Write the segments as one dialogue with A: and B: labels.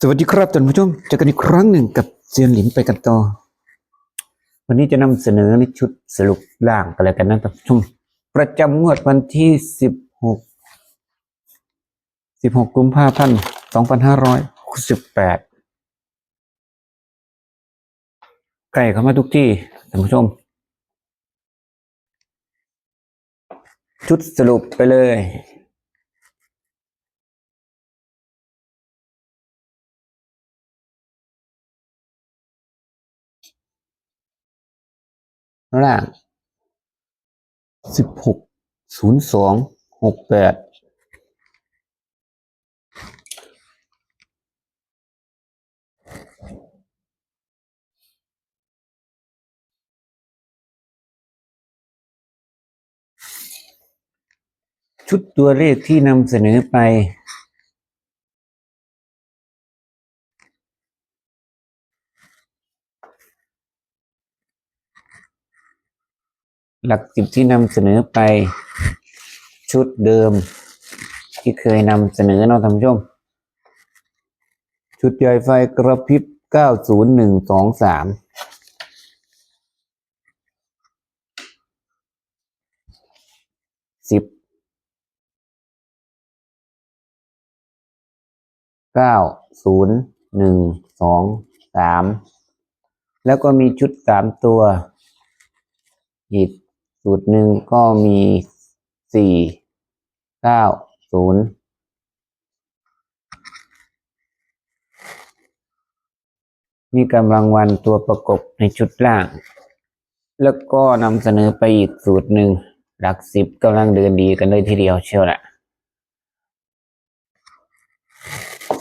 A: สวัสดีครับท่านผู้ชมเจอกันอีกครั้งหนึ่งกับเซียนหลินไปกันต่อ วันนี้จะนำเสนอในชุดสรุปล่างกันแล้วกันนะท่านผู้ชม ประจำงวดวันที่สิบหกสิบหกกุมภาพันธ์สองพันห้าร้อยสิบแปดใกล้เข้ามาทุกที่ท่านผู้ชม ชุดสรุปไปเลย ล่างสิบหกศูนย์สองหกแปดชุดตัวเลขที่นำเสนอไป หลักสิบที่นำเสนอไปชุดเดิม ที่เคยนำเสนอเนาะท่านผู้ชม ชุดใหญ่ไฟกระพริบเก้าศูนย์หนึ่งสองสามสิบเก้าศูนย์หนึ่งสองสามแล้วก็มีชุดสามตัวอีก สูตรหนึ่งก็มีสี่เก้าศูนย์มีกำลังวันตัวประกบในชุดล่าง แล้วก็นำเสนอไปอีกสูตรหนึ่งหลักสิบกำลังเดินดีกันเลยทีเดียวเชียวแหละ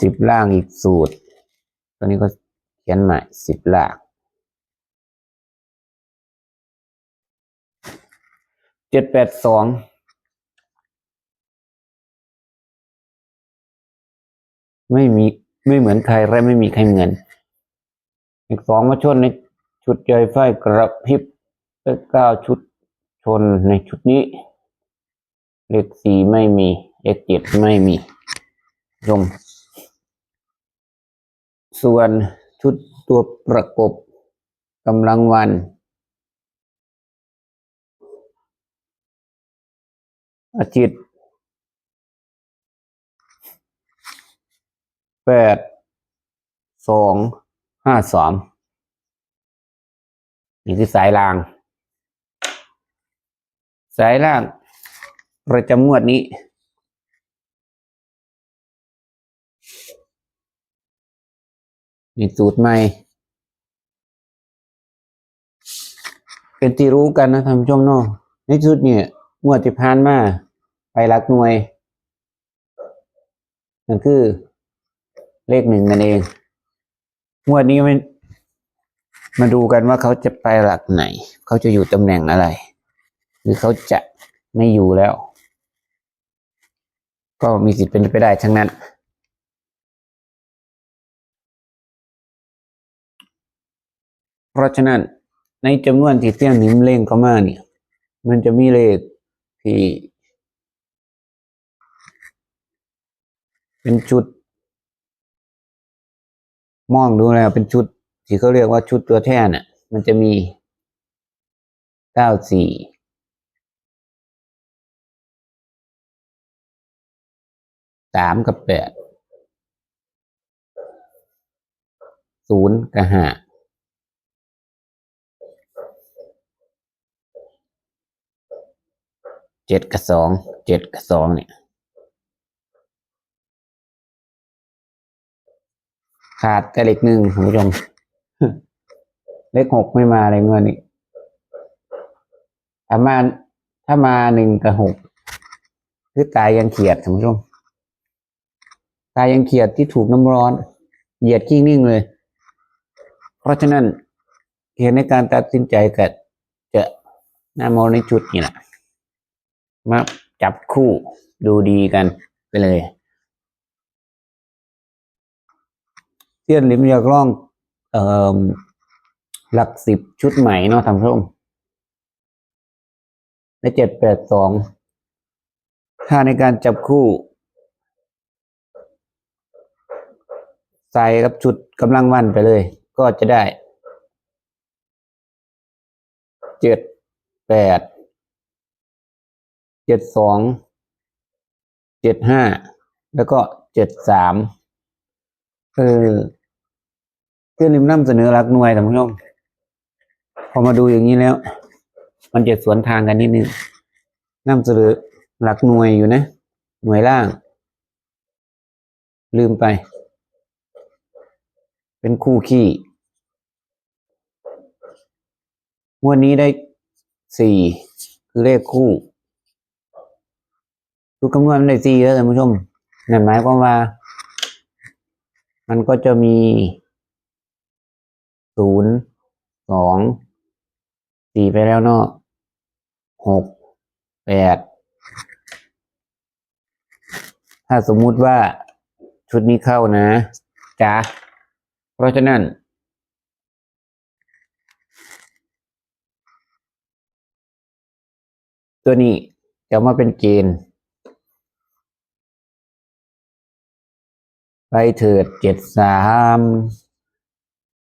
A: สิบล่างอีกสูตร ตัวนี้ก็เขียนใหม่สิบล่าง จ็ดแปดสองไม่มีไม่เหมือนใครและไม่มีใครเหมือน อีกสองมาชนในชุดใหญ่ไฟกระพริบเลขเก้าชุดชนในชุดนี้ เลขสี่ไม่มีเลขเจ็ดไม่มีชมส่วนชุดตัวประกบกำลังวัน อาทิตย์แปดสองห้าสามนี่คือสายล่าง สายล่าง ประจำงวดนี้นี่สูตรใหม่ เป็นที่รู้กันนะท่านผู้ชมเนาะในชุดเนี่ยงวดที่ผ่านมา ไปหลักหน่วยนั่นคือ เลขหนึ่งนั่นเองงวดนี้มันมาดูกันว่าเขาจะไปหลักไหน เขาจะอยู่ตำแหน่งอะไร หรือเขาจะไม่อยู่แล้ว ก็มีสิทธิ์เป็นไปได้ทั้งนั้น เพราะฉะนั้นในจำนวนที่เตี้ยนนิ้มเล่งเข้ามาเนี่ย มันจะมีเลขที่ เป็นชุด มองดูแล้วเป็นชุด ที่เขาเรียกว่าชุดตัวแทนน่ะ มันจะมีเก้าสี่สามกับแปดศูนย์กับห้าเจ็ดกับสองเจ็ดกับสองเนี่ย ขาดแต่เลขหนึ่งคุณผู้ชมเลขหกไม่มาเลยเงินนี้ถ้ามาถ้ามาหนึ่งกับหกคือตายยังเขียดคุณผู้ชมตายยังเขียดที่ถูกน้ำร้อน เหยียดกิ้งนิ่งเลย เพราะฉะนั้นเหตุในการตัดสินใจก็จะนำเอาในจุดนี้แหละมาจับคู่ดูดีกันไปเลย เทียนลิมอยากล่อง เอ่อหลักสิบชุดใหม่เนาะทำส้มในเจ็ดแปดสองถ้าในการจับคู่ใส่กับชุดกำลังวันไปเลย ก็จะได้เจ็ดแปดเจ็ดสองเจ็ดห้าแล้วก็เจ็ดสาม เออเพื่อนริมน้ำเสนอหลักหน่วยท่านผู้ชมพอมาดูอย่างนี้แล้ว มันจะสวนทางกันนิดนึงน้ำเสนอหลักหน่วยอยู่นะ หน่วยล่าง ลืมไป เป็นคู่ขี้งวดนี้ได้สี่คือเลขคู่ดูคำนวณมันได้สี่แล้วท่านผู้ชมนั่นหมายความว่า มันก็จะมีศูนย์สองสี่ไปแล้วเนาะหกแปดถ้าสมมุติว่าชุดนี้เข้านะจ้าเพราะฉะนั้น ตัวนี้จะมาเป็นเกณฑ์ ไปเถิดเจ็ดสาม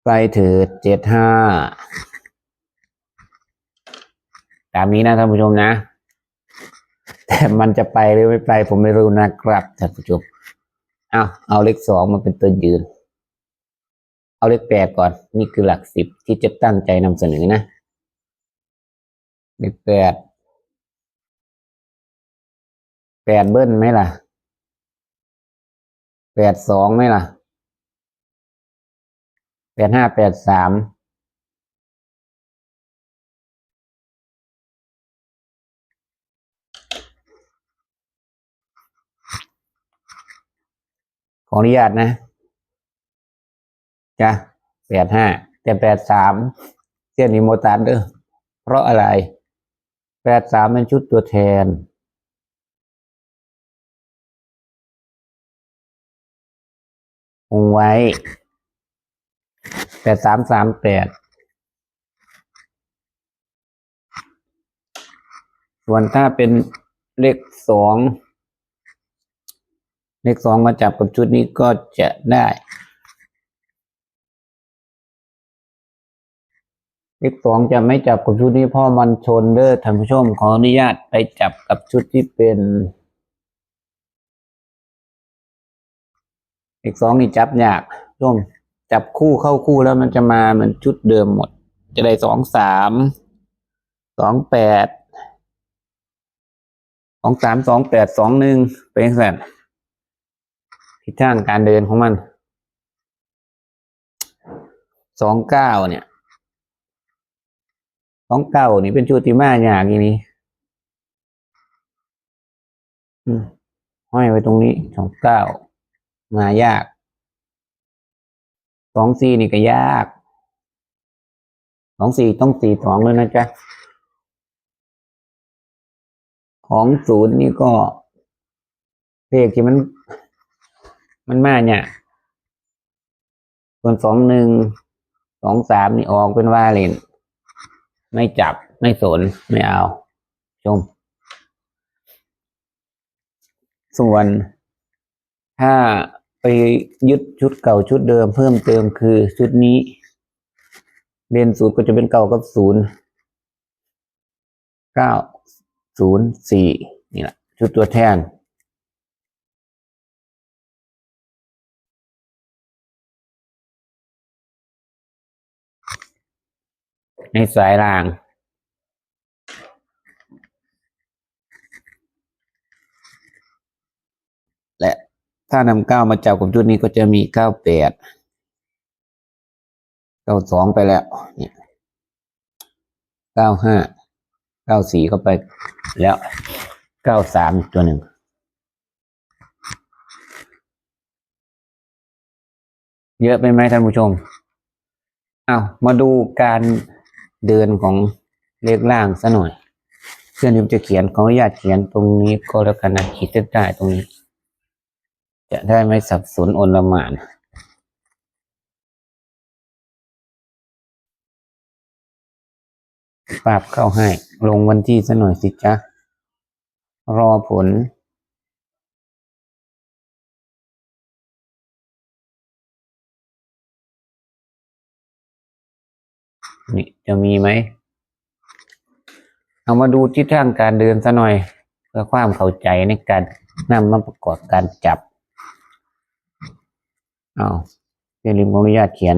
A: ไปเถิดเจ็ดห้าตามนี้นะท่านผู้ชมนะ แต่มันจะไปหรือไม่ไปผมไม่รู้นะครับท่านผู้ชมเอาเอาเลขสองมาเป็นตัวยืน เอาเลขแปดก่อน นี่คือหลักสิบที่จะตั้งใจนำเสนอนะเลขแปดแปดเบิ้ลไหมล่ะ แปดสองไหมล่ะแปดห้าแปดสามขออนุญาตนะจ้ะแปดห้าแต่แปดสามเส้นนิโมตันเด้อเพราะอะไรแปดสามเป็นชุดตัวแทน คงไว้แปดสามสามแปดส่วนถ้าเป็นเลขสองเลขสองมาจับกับชุดนี้ก็จะได้เลขสองจะไม่จับกับชุดนี้เพราะมันชนเด้อท่านผู้ชมขออนุญาตไปจับกับชุดที่เป็น เลขสองนี่จับยากร่วมจับคู่เข้าคู่แล้วมันจะมาเหมือนชุดเดิมหมด จะได้สองสามสองแปดสองสามสองแปดสองหนึ่งเป็นแสนทิศทางการเดินของมันสองเก้าเนี่ยสองเก้านี่เป็นชุดที่มากอย่างนี้ห้อยไว้ตรงนี้สองเก้า มายาก สองสี่นี่ก็ยาก สองสี่ต้องสี่สองเลยนะจ๊ะ ของศูนย์นี่ก็เลขที่มัน มันมาเนี่ย ส่วนสองหนึ่ง สองสามนี่ออกเป็นว่าเล่น ไม่จับ ไม่สน ไม่เอา ชม ส่วนถ้า ไปยึดชุดเก่าชุดเดิมเพิ่มเติมคือชุดนี้เรียนศูนย์ก็จะเป็นเก่ากับศูนย์เก้าศูนย์สี่นี่แหละชุดตัวแทน ในสายราง และ ถ้านำเก้ามาจับกับชุดนี้ก็จะมีเก้าแปดเก้าสองไปแล้วเนี่ยเก้าห้าเก้าสี่ก็ไปแล้วเก้าสามตัวหนึ่งเยอะไปไหมท่านผู้ชมเอามาดูการเดินของเลขล่างซะหน่อยเพื่อนที่จะเขียนขออนุญาตเขียนตรงนี้ก็แล้วกันนะขีดเส้นใต้ตรงนี้ จะได้ไม่สับสนอนละมานปรับเข้าให้ ลงวันที่ซะหน่อยสิจ๊ะ รอผล นี่จะมีไหม เอามาดูทิศทางการเดินซะหน่อย เพื่อความเข้าใจในการนำมาประกอบการจับ อาเดี๋ยวลิมขออนุญาตเขียน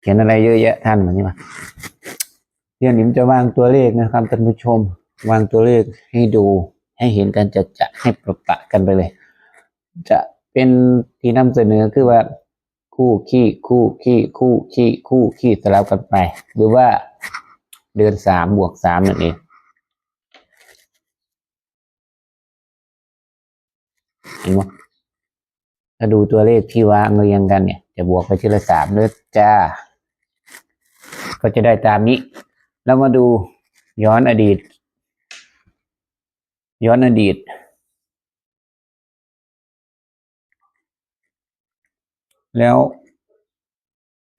A: เขียนอะไรเยอะแยะท่านเหมือนนี้ป่ะเดี๋ยวลิมจะวางตัวเลขนะครับท่านผู้ชม วางตัวเลขให้ดูให้เห็นกันจะจะให้ประปะกันไปเลย จะเป็นที่นำเสนอคือว่าคู่ขี้คู่ขี้คู่ขี้คู่ขี้สลับกันไป หรือว่า เดือนสามบวกสามนั่นเองเห็นไหมถ้าดูตัวเลขที่วางเรียงกันเนี่ย จะบวกไปทีละสามเลยจ้า ก็จะได้ตามนี้ แล้วมาดูย้อนอดีต ย้อนอดีต แล้ว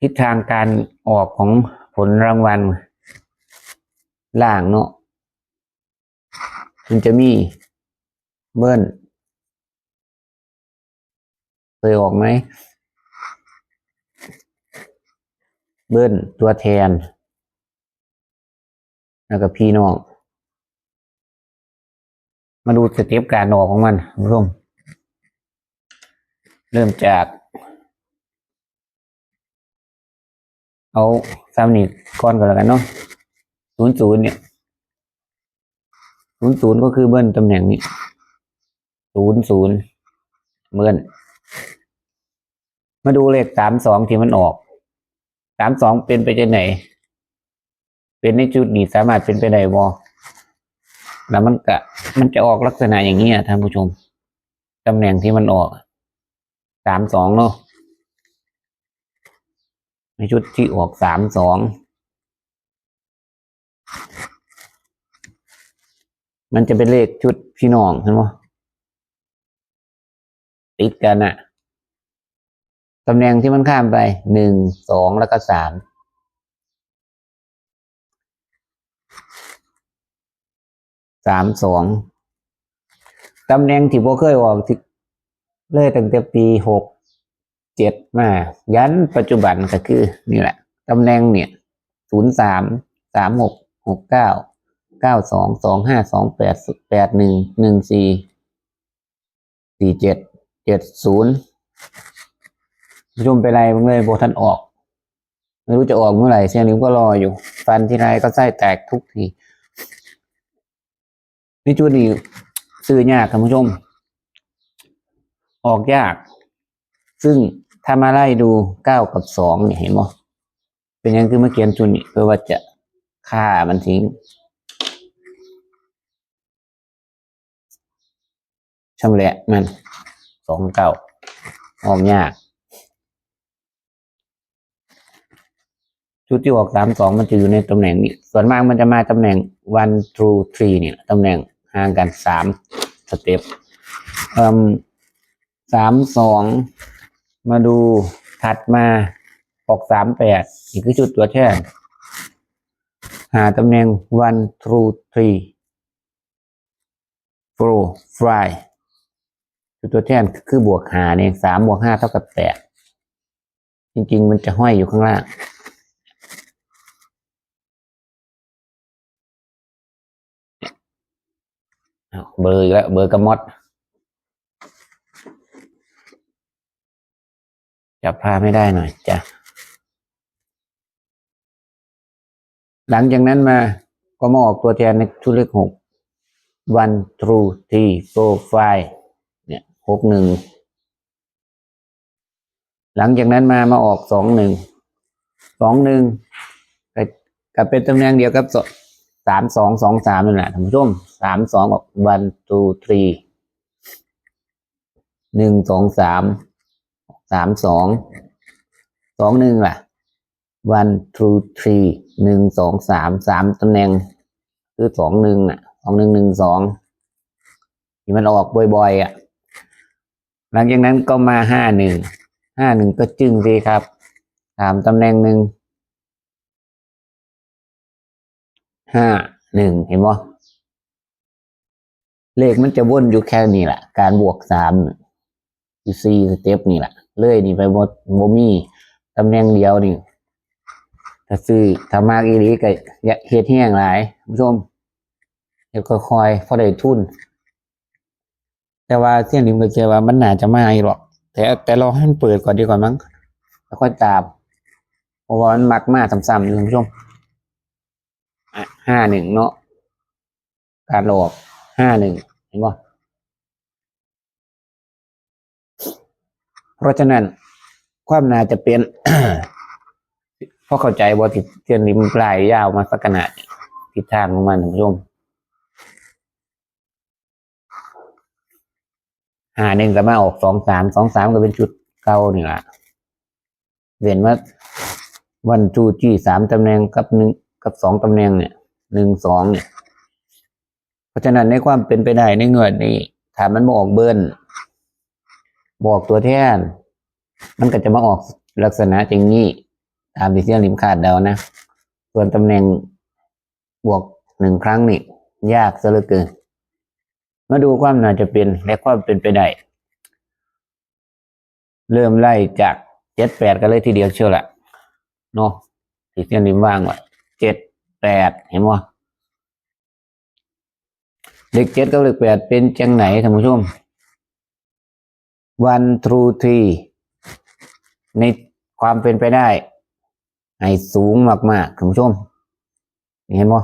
A: ทิศทางการออกของผลรางวัล ล่างเนาะมันจะมีเบิ้ลเคยออกไหม เบิ้ลตัวแทน แล้วก็พี่น้อง มาดูสเต็ปการออกของมันคุณผู้ชมเริ่มจาก เอาสามนิดก่อนก็แล้วกันเนาะ ศูนย์ศูนย์เนี่ยศูนย์ศูนย์ก็คือเบิ้ลตำแหน่งนี้ศูนย์ศูนย์เบิ้ลมาดูเลขสามสองที่มันออกสามสองเป็นไปจะไหน เป็นในจุดนี้สามารถเป็นไปได้บ่แล้วมันก็มันจะออกลักษณะอย่างนี้ท่านผู้ชมตำแหน่งที่มันออกสามสองเนาะในชุดที่ออกสามสอง มันจะเป็นเลขชุดพี่น้องเห็นไหมติดกันอะตำแหน่งที่มันข้ามไปหนึ่งสองแล้วก็สามสามสองตำแหน่งที่พวเคยออกที่เลยตั้งแต่ปีหกเจ็ดมายันปัจจุบันก็คือ นี่แหละตำแหน่งเนี่ยศูนย์สามสามหกหกเก้า เก้าสองสองห้าสองแปดแปดหนึ่งหนึ่งสี่สี่เจ็ดเจ็ดศูนย์ผู้ชมไปไรมึงเลยโบทันออก ไม่รู้จะออกเมื่อไหร่เสียงนิ้วก็รออยู่ ฟันที่ไรก็ไส้แตกทุกทีนี่จุดนี้ซื้อยากท่านผู้ชม ออกยาก ซึ่งถ้ามาไล่ดูเก้ากับสองเนี่ยเห็นไหมเป็นยังคือเมื่อกี้จุนนี่เพื่อว่าจะฆ่ามันทิ้ง ชำแหละมันสองเก้าออกยาก ชุดที่ออกสามสองมันจะอยู่ในตำแหน่งนี้ ส่วนมากมันจะมาตำแหน่ง one two three เนี่ยตำแหน่งห่างกันสามสเต็ปสามสองมาดูถัดมาออกสามแปดอีกคือชุดตัวแทนหาตำแหน่ง one two three four five ชุดตัวแทนคือบวกหาเนี่ยสามบวกห้าเท่ากับแปดจริง ๆ มันจะห้อยอยู่ข้างล่าง เบอร์อีกแล้ว เบอร์กระมอดจับภาไม่ได้หน่อยจ้ะหลังจากนั้นมาก็มาออกตัวแทนในชุดเลขหก one two three four five หกหนึ่งหลังจากนั้นมามาออกสองหนึ่งสองหนึ่งกับเป็นตำแหน่งเดียวกับสามสองสองสามนั่นแหละท่านผู้ชมสามสองออก one two three หนึ่งสองสามสามสองสองหนึ่งล่ะ one two three หนึ่งสองสามสามตำแหน่ง คือสองหนึ่งอะสองหนึ่งหนึ่งสองที่มันออกบ่อยๆอะ หลังจากนั้นก็มาห้าหนึ่งห้าหนึ่งก็จึงสิครับ ถามตำแหน่งหนึ่งห้าหนึ่งเห็นบ่เลขมันจะวนอยู่แค่นี้แหละการบวกสามอยู่สี่สเต็ปนี่แหละเลยนี่ไปบดโมมี่ตำแหน่งเดียวนี่ถ้าซื้อถ้ามากอีหลีก็อย่าเฮ็ดแห้งหลายคุณผู้ชมเฮ็ดค่อยๆพอได้ทุน แต่ว่าเสี่ยงลิมก็เจอว่ามันน่าจะมาอีกหรอก แต่แต่ราให้มันเปิดก่อนดีกว่ามั้งแล้วค่อยตามเพราะว่ามันมักมาซ้ำๆคุณผู้ชมห้าหนึ่งเนาะการหลอกห้าหนึ่งเห็นป่ะเพราะฉะนั้นความน่าจะเป็นเพราะเข้าใจว่าทิศเทียนริมปลายยาวมาสักขนาดทิศทางของมันท่านผู้ชม หาหนึ่งก็มาออกสองสามสองสามก็เป็นชุดเก่านี่แหละเห็นว่าวันจูจี้สามตำแหน่งกับหนึ่งกับสองตำแหน่งเนี่ยหนึ่งสองเนี่ย เพราะฉะนั้นในความเป็นไปได้ในเงินนี่ถ้ามันมาออกเบิ้ลบอกตัวแทน มันก็จะมาออกลักษณะอย่างนี้ตามที่เสียงริมขาดเดานะ ส่วนตำแหน่งบวกหนึ่งครั้งนี่ยากซะเหลือเกิน มาดูความน่าจะเป็นและความเป็นไปได้ เริ่มไล่จากเจ็ดแปดกันเลยทีเดียวเชียวละเนาะที่เสียงริมว่างไว้เจ็ดแปดเห็นไหมเลขเจ็ดกับเลขแปดเป็นจังไหนท่านผู้ชม one two three ในความเป็นไปได้ให้สูงมากๆท่านผู้ชมเห็นไหม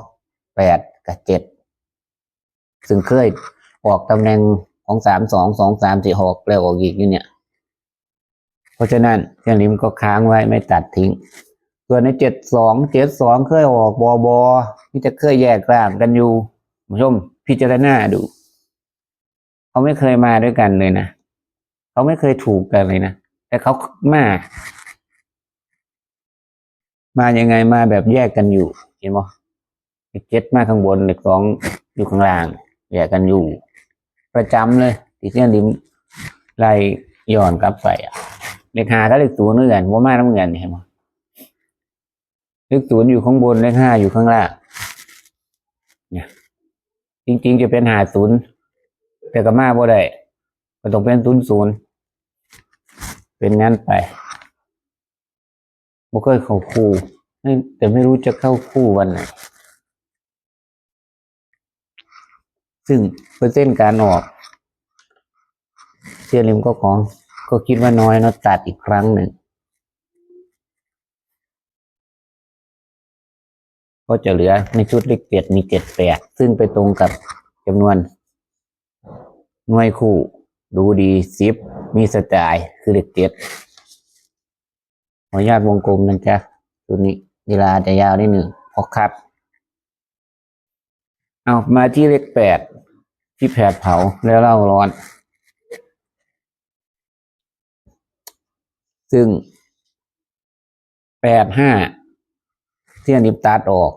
A: แปดกับเจ็ดซึ่งเคย ออกตำแหน่งของสามสองสองสามสี่หกแล้วออกอีกอยู่เนี่ย เพราะฉะนั้นเรื่องนี้มันก็ค้างไว้ไม่ตัดทิ้ง ส่วนในเจ็ดสองเจ็ดสองเคยออกบอบอที่จะเคยแยกร่างกันอยู่ผู้ชมพิจารณาดู เขาไม่เคยมาด้วยกันเลยนะเขาไม่เคยถูกกันเลยนะแต่เขามามายังไงมาแบบแยกกันอยู่ เห็นไหมเลขเจ็ดมาข้างบนเลขสองอยู่ข้างล่าง แยกกันอยู่ ประจำเลยที่เส้นริมไล่ย้อนกลับไปอะเลขห้าก็เลขศูนย์เหมือนว่ามาน้ำเงินเห็นไหมเลขศูนอยู่ข้างบนเลขห้าอยู่ข้างล่างเนี่ยจริง ๆ จะเป็นหาศูนย์แต่ก็มาบ่ได้ก็ต้องเป็นศูนย์ศูนย์เป็นงั้นไปบ่เคยเข้าคู่แต่ไม่รู้จะเข้าคู่วันไหน ซึ่งเปอร์เซ็นต์การออกเซียริมก็ของก็คิดว่าน้อยเนอะตัดอีกครั้งหนึ่ง ก็จะเหลือในชุดเลขเจ็ดมีเจ็ดแปดซึ่งไปตรงกับจำนวนหน่วยคู่ ดูดีซิปมีสไตล์คือเลขเจ็ดขออนุญาตวงกลมนะจ๊ะชุดนี้เวลาจะยาวนิดหนึ่งพอครับ เอามาที่เลขแปด ที่แผดเผาแล้วเล่าร้อน ซึ่งแปดห้าที่อันนี้ตัดออก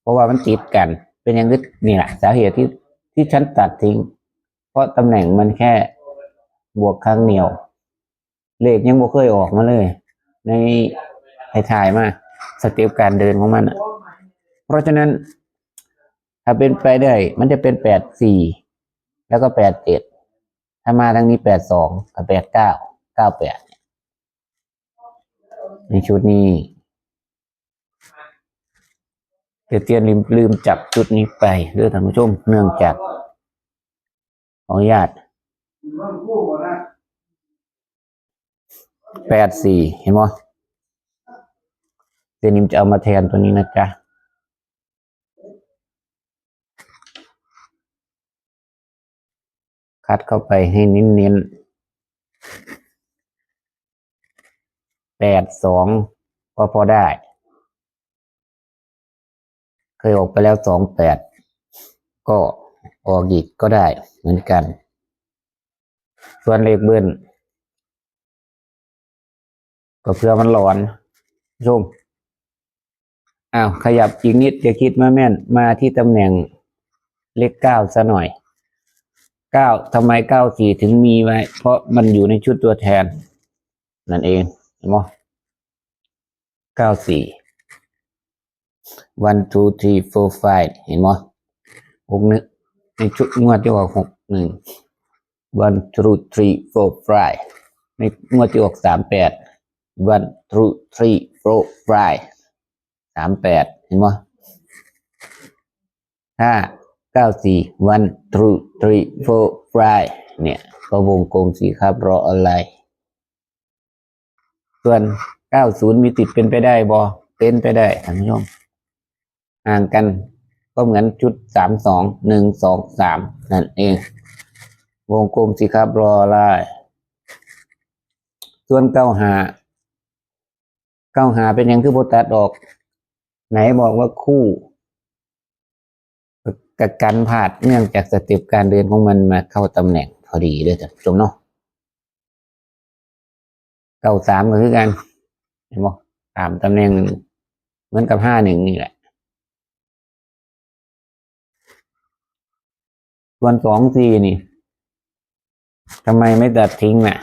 A: เพราะว่ามันติดกัน เป็นอย่างนี้นี่แหละสาเหตุที่ที่ฉันตัดทิ้ง เพราะตำแหน่งมันแค่บวกครั้งเดียว เลขยังบ่เคยออกมาเลย ในไทายมาสเต็ปการเดินของมันอะเพราะฉะนั้น ถ้าเป็นไปได้ มันจะเป็นแปดสี่ แล้วก็แปดเจ็ดถ้ามาทางนี้แปดสองกับแปดเก้าเก้าแปดในชุดนี้เดี๋ยวเตียนลืมลืมจับชุดนี้ไปเด้วยท่านผู้ชมเนื่องจากขออนุญาตแปดสี่เห็นไหมเตียนนิมจะเอามาแทนตัวนี้นะจ๊ะ คัดเข้าไปให้เน้นๆแปดสองก็พอได้ เคยออกไปแล้วสองแปดก็ออกอีกก็ได้เหมือนกัน ส่วนเลขเบิ้ลก็เพื่อมันร้อนชมอ้าวขยับอีกนิดจะคิดมาแม่น มาที่ตำแหน่งเลขเก้าซะหน่อย เก้าทำไมเก้าสี่ถึงมีไว้ เพราะมันอยู่ในชุดตัวแทน นั่นเองเห็นไหมเก้าสี่ one two three four five เห็นไหมหกหนึ่งในชุดงวดที่ออกหกหนึ่ง one two three four five ในงวดที่ออกสามแปด one two three four five สามแปดเห็นไหมห้า เก้าสี่ one two three four five เนี่ย ก็วงกลมสีครับรออะไร ส่วน90มีติดเป็นไปได้บอเป็นไปได้ท่านผู้ชมห่างกันก็เหมือนจุด32 1 2 3นั่นเอง วงกลมสิครับรออะไรส่วนเก้าหาเก้าหาเป็นยังคือโบตัดออก ไหนบอกว่าคู่ กับการพลาดเนื่องจากสเต็ปการเดินของมันมาเข้าตำแหน่งพอดีเลยท่านผู้ชมเนาะเก้าสามก็คือกันเห็นบ่ตามตำแหน่งเหมือนกับห้าหนึ่งนี่แหละส่วนสองสี่นี่ทำไมไม่ตัดทิ้งน่ะ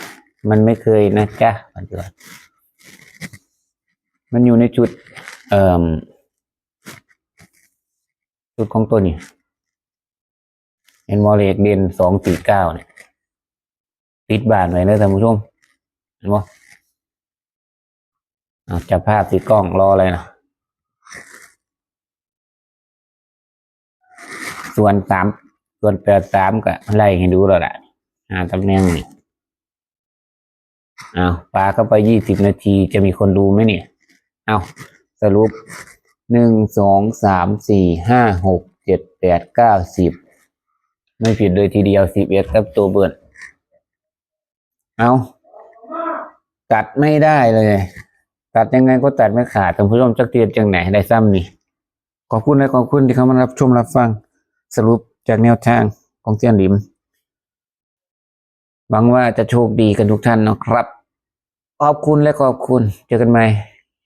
A: มันไม่เคยนะจ๊ะปัจจุบันมันอยู่ในจุด เอ่อจุดของตัวนี้ เห็นวอเลกเด่นสองสี่เก้าเนี่ยปิดบานไว้เลยท่านผู้ชมเห็นบ่เอาจับภาพสีกล้องรอเลยนะส่วนสามส่วนแปดสามก็ไล่ให้ดูแล้วล่ะหาตำแหน่งนี่เอาปลาเข้าไปยี่สิบนาทีจะมีคนดูไหมเนี่ย เอาสรุปหนึ่งสองสามสี่ห้าหกเจ็ดแปดเก้าสิบ ไม่ผิดเลยทีเดียวสิบเอ็ดครับตัวเบิร์ดเอาตัดไม่ได้เลย ตัดยังไงก็ตัดไม่ขาดท่านผู้ชมจักเตียนจังไหนได้ซ้ำนี่ขอบคุณและขอบคุณที่เข้ามารับชมรับฟังสรุปจากแนวทางของเซียนหลิมหวังว่าจะโชคดีกันทุกท่านนะครับ ขอบคุณและขอบคุณ เจอกันใหม่